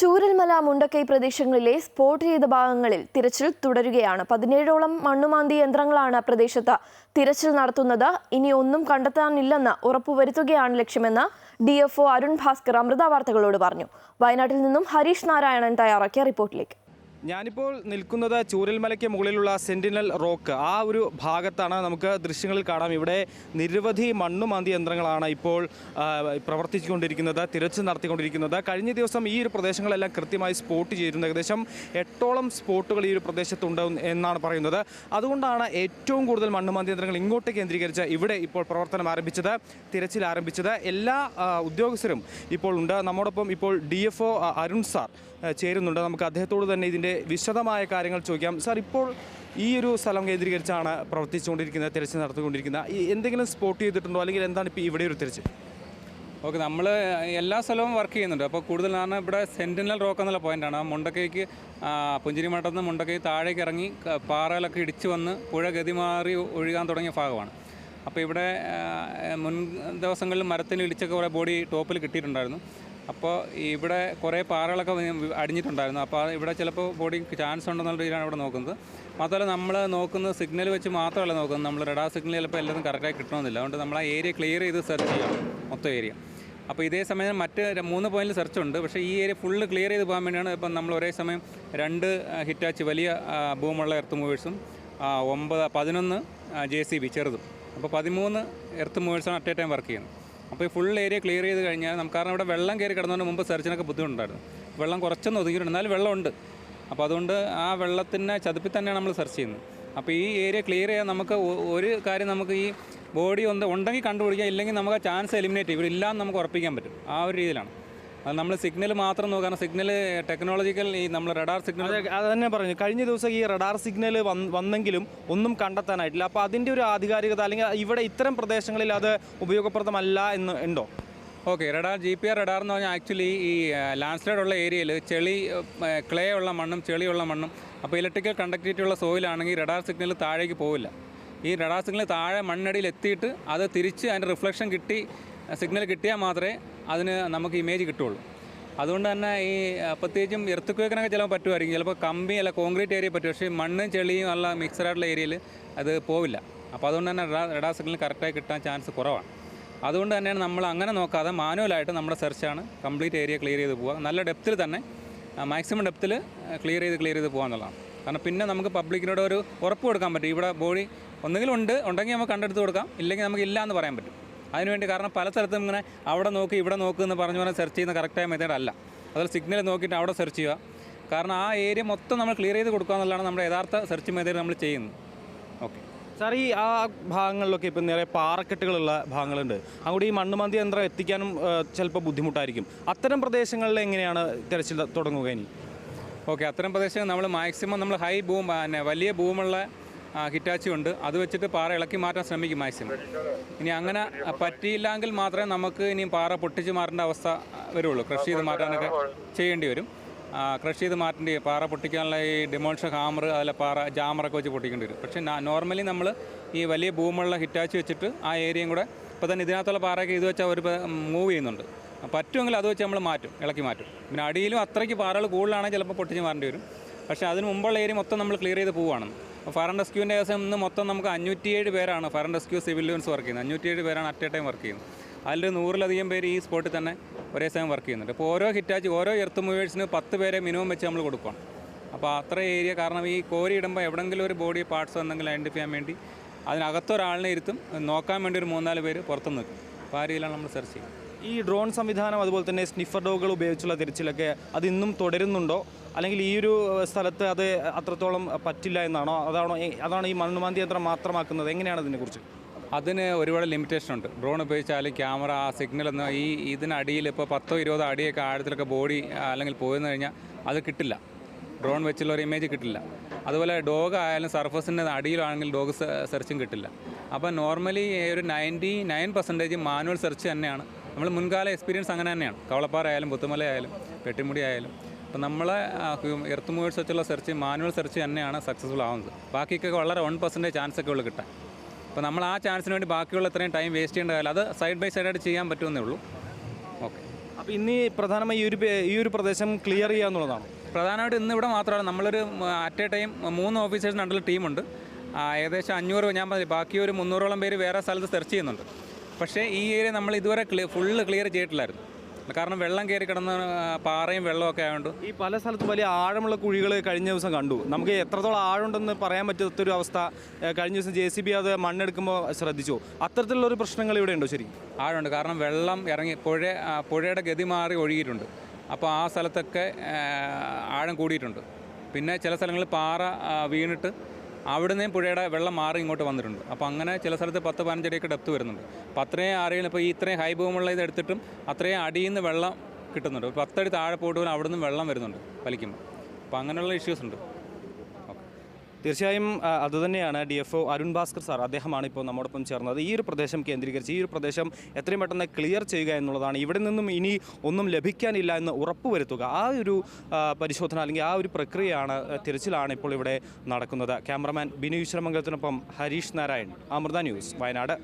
ചൂരൽമല മുണ്ടക്കൈ പ്രദേശങ്ങളിലെ സ്പോട്ട് ചെയ്ത ഭാഗങ്ങളിൽ തിരച്ചിൽ തുടരുകയാണ്. പതിനേഴോളം മണ്ണുമാന്തി യന്ത്രങ്ങളാണ് പ്രദേശത്ത് തിരച്ചിൽ നടത്തുന്നത്. ഇനി ഒന്നും കണ്ടെത്താനില്ലെന്ന് ഉറപ്പുവരുത്തുകയാണ് ലക്ഷ്യമെന്ന് ഡി എഫ് അരുൺ ഭാസ്കർ അമൃത വാർത്തകളോട് പറഞ്ഞു. വയനാട്ടിൽ നിന്നും ഹരീഷ് നാരായണൻ തയ്യാറാക്കിയ റിപ്പോർട്ടിലേക്ക്. ഞാനിപ്പോൾ നിൽക്കുന്നത് ചൂരൽമലയ്ക്ക് മുകളിലുള്ള സെന്റിനൽ റോക്ക് ആ ഒരു ഭാഗത്താണ് നമുക്ക് ദൃശ്യങ്ങളിൽ കാണാം. ഇവിടെ നിരവധി മണ്ണുമാന്തി യന്ത്രങ്ങളാണ് ഇപ്പോൾ പ്രവർത്തിച്ചുകൊണ്ടിരിക്കുന്നത് തിരച്ചു നടത്തിക്കൊണ്ടിരിക്കുന്നത്. കഴിഞ്ഞ ദിവസം ഈ ഒരു പ്രദേശങ്ങളെല്ലാം കൃത്യമായി സ്പോട്ട് ചെയ്തിരുന്നു ഏകദേശം എട്ടോളം സ്പോട്ടുകൾ ഈ ഒരു പ്രദേശത്തുണ്ട് എന്നാണ് പറയുന്നത്. അതുകൊണ്ടാണ് ഏറ്റവും കൂടുതൽ മണ്ണുമാന്തി യന്ത്രങ്ങൾ ഇങ്ങോട്ട് കേന്ദ്രീകരിച്ച് ഇവിടെ ഇപ്പോൾ പ്രവർത്തനം ആരംഭിച്ചത് തിരച്ചിൽ ആരംഭിച്ചത്. എല്ലാ ഉദ്യോഗസ്ഥരും ഇപ്പോൾ ഉണ്ട്. നമ്മോടൊപ്പം ഇപ്പോൾ ഡി അരുൺ സാർ ചേരുന്നുണ്ട്. നമുക്ക് അദ്ദേഹത്തോട് തന്നെ ഇതിന്റെ വിശദമായ കാര്യങ്ങൾ ചോദിക്കാം. സാർ ഇപ്പോൾ ഈ ഒരു സ്ഥലം കേന്ദ്രീകരിച്ചാണ് പ്രവർത്തിച്ചുകൊണ്ടിരിക്കുന്നത് തിരച്ചിൽ നടത്തിക്കൊണ്ടിരിക്കുന്നത്. എന്തെങ്കിലും സ്പോട്ട് ചെയ്തിട്ടുണ്ടോ? അല്ലെങ്കിൽ എന്താണ് ഇപ്പോൾ ഇവിടെ ഒരു തിരച്ചിൽ? ഓക്കെ നമ്മൾ എല്ലാ സ്ഥലവും വർക്ക് ചെയ്യുന്നുണ്ട്. അപ്പോൾ കൂടുതൽ കാരണം ഇവിടെ സെന്റിനൽ റോക്ക് എന്നുള്ള പോയിന്റാണ് മുണ്ടക്കൈക്ക് പുഞ്ചിരി പുഞ്ചിരിമഠത്തിൽ നിന്ന് മുണ്ടക്കൈ താഴേക്ക് ഇറങ്ങി പാറകളൊക്കെ ഇടിച്ചു വന്ന് പുഴ ഗതി മാറി ഒഴുകാൻ തുടങ്ങിയ ഭാഗമാണ്. അപ്പോൾ ഇവിടെ മുൻ ദിവസങ്ങളിൽ മരത്തിന് ഇടിച്ചൊക്കെ കുറേ ബോഡി ടോപ്പിൽ കിട്ടിയിട്ടുണ്ടായിരുന്നു. അപ്പോൾ ഇവിടെ കുറേ പാറകളൊക്കെ അടിഞ്ഞിട്ടുണ്ടായിരുന്നു. അപ്പോൾ ഇവിടെ ചിലപ്പോൾ ബോഡി ചാൻസ് ഉണ്ടെന്നുള്ള രീതിയിലാണ് ഇവിടെ നോക്കുന്നത്. മാത്രമല്ല നമ്മൾ നോക്കുന്ന സിഗ്നൽ വെച്ച് മാത്രമല്ല നോക്കുന്നത്. നമ്മൾ റഡാർ സിഗ്നൽ ചിലപ്പോൾ എല്ലാതും കറക്റ്റായി കിട്ടണമെന്നില്ല. അതുകൊണ്ട് നമ്മൾ ആ ഏരിയ ക്ലിയർ ചെയ്ത് സെർച്ച് ചെയ്യണം മൊത്തം ഏരിയ. അപ്പോൾ ഇതേ സമയം മറ്റ് മൂന്ന് പോയിന്റിൽ സെർച്ച് ഉണ്ട്. പക്ഷേ ഈ ഏരിയ ഫുള്ള് ക്ലിയർ ചെയ്ത് പോകാൻ വേണ്ടിയാണ് ഇപ്പം നമ്മൾ ഒരേ സമയം രണ്ട് ഹിറ്റാച്ച് വലിയ ഭൂമുള്ള എർത്ത് മൂവേഴ്സും ഒമ്പത് പതിനൊന്ന് ജെ സി ബി ചെറുതും. അപ്പോൾ പതിമൂന്ന് എർത്ത് മൂവേഴ്സാണ് അറ്റ് എ ടൈം വർക്ക് ചെയ്യുന്നത്. അപ്പോൾ ഈ ഫുൾ ഏരിയ ക്ലിയർ ചെയ്ത് കഴിഞ്ഞാൽ നമുക്ക് കാരണം ഇവിടെ വെള്ളം കയറി കിടന്നതിന് മുമ്പ് സെർച്ചിനൊക്കെ ബുദ്ധിമുട്ടുണ്ടായിരുന്നു. വെള്ളം കുറച്ചൊന്നും ഒതുങ്ങിയിട്ടുണ്ട്. എന്നാലും വെള്ളമുണ്ട്. അപ്പോൾ അതുകൊണ്ട് ആ വെള്ളത്തിന്റെ ചതുപ്പിൽ തന്നെയാണ് നമ്മൾ സെർച്ച് ചെയ്യുന്നത്. അപ്പോൾ ഈ ഏരിയ ക്ലിയർ ചെയ്യാൻ നമുക്ക് ഒരു കാര്യം നമുക്ക് ഈ ബോഡി ഒന്ന് ഉണ്ടെങ്കിൽ കണ്ടുപിടിക്കാം. ഇല്ലെങ്കിൽ നമുക്ക് ആ ചാൻസ് എലിമിനേറ്റ് ചെയ്യും. ഇവിടെ ഇല്ലാന്ന് നമുക്ക് ഉറപ്പിക്കാൻ പറ്റും. ആ ഒരു രീതിയിലാണ്. നമ്മൾ സിഗ്നൽ മാത്രം നോക്കാൻ സിഗ്നൽ ടെക്നോളജിക്കൽ ഈ നമ്മൾ റഡാർ സിഗ്നൽ അത് അത് തന്നെ പറഞ്ഞു. കഴിഞ്ഞ ദിവസം ഈ റഡാർ സിഗ്നൽ വന്നെങ്കിലും ഒന്നും കണ്ടെത്താനായിട്ടില്ല. അപ്പോൾ അതിന്റെ ഒരു ആധികാരികത അല്ലെങ്കിൽ ഇവിടെ ഇത്തരം പ്രദേശങ്ങളിൽ അത് ഉപയോഗപ്രദമല്ല എന്ന് ഉണ്ടോ? Okay radar G P R radar എന്ന് പറഞ്ഞാൽ ആക്ച്വലി ഈ ലാൻഡ് സ്ലൈഡ് ഉള്ള ഏരിയയിൽ ചെളി ക്ലേ ഉള്ള മണ്ണും ചെളിയുള്ള മണ്ണും അപ്പോൾ ഇലക്ട്രിക്കൽ കണ്ടക്ടിവിറ്റി ഉള്ള സോയിലാണെങ്കിൽ റഡാർ സിഗ്നൽ താഴേക്ക് പോവില്ല. ഈ റഡാർ സിഗ്നൽ താഴെ മണ്ണടിയിൽ എത്തിയിട്ട് അത് തിരിച്ച് അതിന്റെ റിഫ്ലക്ഷൻ കിട്ടി സിഗ്നൽ കിട്ടിയാൽ മാത്രമേ അതിന് നമുക്ക് ഇമേജ് കിട്ടുള്ളൂ. അതുകൊണ്ട് തന്നെ ഈ പ്രത്യേകിച്ചും എർത്തുക്വേക്കിനൊക്കെ ചിലപ്പോൾ പറ്റുമായിരിക്കും. ചിലപ്പോൾ കമ്പി അല്ല കോൺക്രീറ്റ് ഏരിയ പറ്റും. പക്ഷേ മണ്ണും ചെളിയും ഉള്ള മിക്സഡ് ആയിട്ടുള്ള ഏരിയയിൽ അത് പോവില്ല. അപ്പോൾ അതുകൊണ്ട് തന്നെ റഡാർ സിഗ്നൽ കറക്റ്റായി കിട്ടാൻ ചാൻസ് കുറവാണ്. അതുകൊണ്ട് തന്നെയാണ് നമ്മൾ അങ്ങനെ നോക്കാതെ മാനുവലായിട്ട് നമ്മുടെ സെർച്ചാണ് കംപ്ലീറ്റ് ഏരിയ ക്ലിയർ ചെയ്ത് പോവുക. നല്ല ഡെപ്തിൽ തന്നെ മാക്സിമം ഡെപ്തിൽ ക്ലിയർ ചെയ്ത് ക്ലിയർ ചെയ്ത് പോകുക എന്നുള്ളതാണ്. കാരണം പിന്നെ നമുക്ക് പബ്ലിക്കിനോട് ഒരു ഉറപ്പ് കൊടുക്കാൻ പറ്റും. ഇവിടെ ബോഡി ഒന്നുകിൽ ഉണ്ട് ഉണ്ടെങ്കിൽ നമുക്ക് കണ്ടെടുത്ത് കൊടുക്കാം. ഇല്ലെങ്കിൽ നമുക്ക് ഇല്ല എന്ന് പറയാൻ പറ്റും. അതിനുവേണ്ടി കാരണം പല സ്ഥലത്തും ഇങ്ങനെ അവിടെ നോക്കി ഇവിടെ നോക്ക് എന്ന് പറഞ്ഞു പറഞ്ഞാൽ സെർച്ച് ചെയ്യുന്ന കറക്റ്റായ മെത്തേഡ് അല്ല. അതുപോലെ സിഗ്നൽ നോക്കിയിട്ട് അവിടെ സെർച്ച് ചെയ്യുക. കാരണം ആ ഏരിയ മൊത്തം നമ്മൾ ക്ലിയർ ചെയ്ത് കൊടുക്കുക എന്നുള്ളതാണ് നമ്മുടെ യഥാർത്ഥ സെർച്ച് മെത്തേഡ് നമ്മൾ ചെയ്യുന്നത്. ഓക്കെ സാർ ഈ ആ ഭാഗങ്ങളിലൊക്കെ ഇപ്പം നിറയെ പാറക്കെട്ടുകളുള്ള ഭാഗങ്ങളുണ്ട്. അങ്ങോട്ട് ഈ മണ്ണുമാന്തി യന്ത്രം എത്തിക്കാനും ചിലപ്പോൾ ബുദ്ധിമുട്ടായിരിക്കും. അത്തരം പ്രദേശങ്ങളിൽ എങ്ങനെയാണ് തിരച്ചിൽ തുടങ്ങുക ഇനി? ഓക്കെ അത്തരം പ്രദേശങ്ങൾ നമ്മൾ മാക്സിമം നമ്മൾ ഹൈ ഭൂമി വലിയ ബൂമുള്ള ഹിറ്റാച്ചി ഉണ്ട്. അത് വെച്ചിട്ട് പാറ ഇളക്കി മാറ്റാൻ ശ്രമിക്കും മാക്സിമം ഇനി അങ്ങനെ പറ്റിയില്ലെങ്കിൽ മാത്രമേ നമുക്ക് ഇനി പാറ പൊട്ടിച്ച് മാറേണ്ട അവസ്ഥ വരുള്ളൂ. ക്രഷ് ചെയ്ത് മാറ്റാനൊക്കെ ചെയ്യേണ്ടി വരും. ക്രഷ് ചെയ്ത് മാറ്റേണ്ടി. പാറ പൊട്ടിക്കാനുള്ള ഈ ഡിമോൾഷൻ ഹാമർ അതിലെ പാറ ജാമറൊക്കെ വെച്ച് പൊട്ടിക്കേണ്ടി വരും. പക്ഷേ നോർമലി നമ്മൾ ഈ വലിയ ഭൂമുള്ള ഹിറ്റാച്ചി വെച്ചിട്ട് ആ ഏരിയയും കൂടെ ഇപ്പോൾ തന്നെ ഇതിനകത്തുള്ള പാറയൊക്കെ ഇത് വെച്ചാൽ ഒരു മൂവ് ചെയ്യുന്നുണ്ട്. പറ്റുമെങ്കിൽ അത് വെച്ച് നമ്മൾ മാറ്റും ഇളക്കി മാറ്റും. പിന്നെ അടിയിലും അത്രയ്ക്ക് പാറകൾ കൂടുതലാണെങ്കിൽ ചിലപ്പോൾ പൊട്ടിച്ച് മാറേണ്ടി വരും. പക്ഷേ അതിന് മുമ്പുള്ള ഏരിയ മൊത്തം നമ്മൾ ക്ലിയർ ചെയ്ത് പോവുകയാണ്. അപ്പോൾ ഫയർ ആൻഡ് റെസ്ക്യൂവിന്റെ കേസം ഇന്ന് മൊത്തം നമുക്ക് അഞ്ഞൂറ്റിയേഴ് പേരാണ് fire and rescue civil defence work ചെയ്യുന്നത്. അഞ്ഞൂറ്റിയേഴ് പേരാണ് അറ്റ് എ ടൈം വർക്ക് ചെയ്യുന്നത്. അതിൽ നൂറിലധികം പേര് ഈ സ്പോട്ടിൽ തന്നെ ഒരേ സമയം വർക്ക് ചെയ്യുന്നുണ്ട്. അപ്പോൾ ഓരോ ഹിറ്റാച്ച് ഓരോ എർത്ത് മൂവേഴ്സിന് പത്ത് പേരെ മിനിമം വെച്ച് നമ്മൾ കൊടുക്കണം അപ്പോൾ അത്ര ഏരിയ കാരണം ഈ കോരി ഇടുമ്പോൾ എവിടെങ്കിലും ഒരു ബോഡി പാർട്സ് എന്തെങ്കിലും ഐഡന്റിഫൈ ചെയ്യാൻ വേണ്ടി അതിനകത്തൊരാളിനെ ഇരുത്തും. നോക്കാൻ വേണ്ടി ഒരു മൂന്നാൽ പേര് പുറത്തു നിൽക്കും. അപ്പോൾ ആ രീതിയിലാണ് നമ്മൾ സെർച്ച് ചെയ്യുന്നത്. ഈ ഡ്രോൺ സംവിധാനം അതുപോലെ തന്നെ സ്നിഫർ ഡോഗുകൾ ഉപയോഗിച്ചുള്ള തിരച്ചിലൊക്കെ അത് ഇന്നും തുടരുന്നുണ്ടോ? അല്ലെങ്കിൽ ഈ ഒരു സ്ഥലത്ത് അത് അത്രത്തോളം പറ്റില്ല എന്നാണോ? അതാണോ അതാണ് ഈ മണ്ണുമാന്തി യന്ത്രം മാത്രമാക്കുന്നത്? എങ്ങനെയാണ് അതിനെക്കുറിച്ച് അതിന് ഒരുപാട് ലിമിറ്റേഷൻ ഉണ്ട്. ഡ്രോൺ ഉപയോഗിച്ചാൽ ക്യാമറ ആ സിഗ്നൽ എന്ന് ഈ ഇതിനടിയിൽ ഇപ്പോൾ പത്തോ ഇരുപതോ അടിയൊക്കെ ആഴത്തിലൊക്കെ ബോഡി അല്ലെങ്കിൽ പോയെന്ന് കഴിഞ്ഞാൽ അത് കിട്ടില്ല. ഡ്രോൺ വെച്ചുള്ള ഒരു ഇമേജ് കിട്ടില്ല. അതുപോലെ ഡോഗ് ആയാലും സർഫസിന്റെ അടിയിലാണെങ്കിൽ ഡോഗ് സെർച്ചും കിട്ടില്ല. അപ്പോൾ നോർമലി ഒരു ninety nine percentage manual search തന്നെയാണ്. നമ്മൾ മുൻകാല എക്സ്പീരിയൻസ് അങ്ങനെ തന്നെയാണ്. കവളപ്പാറ ആയാലും പുത്തുമല ആയാലും പെട്ടിമുടി ആയാലും. അപ്പോൾ നമ്മളെ എർത്ത് മൂവേഴ്സ് വെച്ചുള്ള സെർച്ച് മാനുവൽ സെർച്ച് തന്നെയാണ് സക്സസ്ഫുൾ ആവുന്നത്. ബാക്കിയൊക്കെ വളരെ വൺ പെർസെന്റേജ് ചാൻസ് ഒക്കെ ഉള്ളൂ കിട്ടാൻ. അപ്പോൾ നമ്മൾ ആ ചാൻസിന് വേണ്ടി ബാക്കിയുള്ള ഇത്രയും ടൈം വേസ്റ്റ് ചെയ്യേണ്ട കാര്യം അത് സൈഡ് ബൈ സൈഡായിട്ട് ചെയ്യാൻ പറ്റുമെന്നേ ഉള്ളൂ. ഓക്കെ അപ്പോൾ ഇന്ന് പ്രധാനമായി ഈ ഒരു ഈ ഒരു പ്രദേശം ക്ലിയർ ചെയ്യുക എന്നുള്ളതാണ്. പ്രധാനമായിട്ട് ഇന്ന് ഇവിടെ മാത്രമാണ് നമ്മളൊരു അറ്റ് എ ടൈം മൂന്ന് ഓഫീസേഴ്സിന് അണ്ടറിൽ ടീമുണ്ട് ഏകദേശം അഞ്ഞൂറ് ഞാൻ പറഞ്ഞു ബാക്കി ഒരു മുന്നൂറോളം പേര് വേറെ സ്ഥലത്ത് സെർച്ച് ചെയ്യുന്നുണ്ട്. പക്ഷേ ഈ ഏരിയ നമ്മൾ ഇതുവരെ ക്ലിയർ ഫുള്ള് ക്ലിയർ ചെയ്തിട്ടില്ലായിരുന്നു. കാരണം വെള്ളം കയറി കിടന്ന പാറയും വെള്ളമൊക്കെ ആയതുകൊണ്ട് ഈ പല സ്ഥലത്തും വലിയ ആഴമുള്ള കുഴികൾ കഴിഞ്ഞ ദിവസം കണ്ടു. നമുക്ക് എത്രത്തോളം ആഴമുണ്ടെന്ന് പറയാൻ പറ്റാത്തൊരു അവസ്ഥ കഴിഞ്ഞ ദിവസം ജെ സി ബി അത് മണ്ണെടുക്കുമ്പോൾ ശ്രദ്ധിച്ചു. അത്തരത്തിലുള്ള ഒരു പ്രശ്നങ്ങൾ ഇവിടെ ഉണ്ടോ ശരി? ആഴമുണ്ട്. കാരണം വെള്ളം ഇറങ്ങി പുഴ പുഴയുടെ ഗതി മാറി ഒഴുകിയിട്ടുണ്ട്. അപ്പോൾ ആ സ്ഥലത്തൊക്കെ ആഴം കൂടിയിട്ടുണ്ട്. പിന്നെ ചില സ്ഥലങ്ങളിൽ പാറ വീണിട്ട് അവിടുന്ന് പുഴയുടെ വെള്ളം മാറി ഇങ്ങോട്ട് വന്നിട്ടുണ്ട്. അപ്പോൾ അങ്ങനെ ചില സ്ഥലത്ത് പത്ത് പതിനഞ്ചടിയൊക്കെ ഡെപ്ത് വരുന്നുണ്ട്. അപ്പോൾ അത്രയും അറിയണം ഇപ്പോൾ ഈ ഇത്രയും ഹൈ ഭൂമുള്ള ഇത് എടുത്തിട്ടും അത്രയും അടിയിൽ നിന്ന് വെള്ളം കിട്ടുന്നുണ്ട്. പത്തടി താഴെ പോയിട്ട് പോലും അവിടെ നിന്ന് വെള്ളം വരുന്നുണ്ട് വലിക്കുമ്പോൾ. അപ്പോൾ അങ്ങനെയുള്ള ഇഷ്യൂസ് ഉണ്ട്. തീർച്ചയായും അതുതന്നെയാണ് D F O Arun Bhaskar sir അദ്ദേഹമാണ് ഇപ്പോൾ നമ്മോടൊപ്പം ചേർന്നത്. ഈ ഒരു പ്രദേശം കേന്ദ്രീകരിച്ച് ഈ ഒരു പ്രദേശം എത്രയും പെട്ടെന്ന് ക്ലിയർ ചെയ്യുക എന്നുള്ളതാണ്. ഇവിടെ നിന്നും ഇനി ഒന്നും ലഭിക്കാനില്ല എന്ന് ഉറപ്പുവരുത്തുക ആ ഒരു പരിശോധന അല്ലെങ്കിൽ ആ ഒരു പ്രക്രിയയാണ് തിരച്ചിലാണ് ഇപ്പോൾ ഇവിടെ നടക്കുന്നത്. ക്യാമറമാൻ ബിനു ഈശ്വരമംഗലത്തിനൊപ്പം ഹരീഷ് നാരായൺ. അമൃത ന്യൂസ് വയനാട്.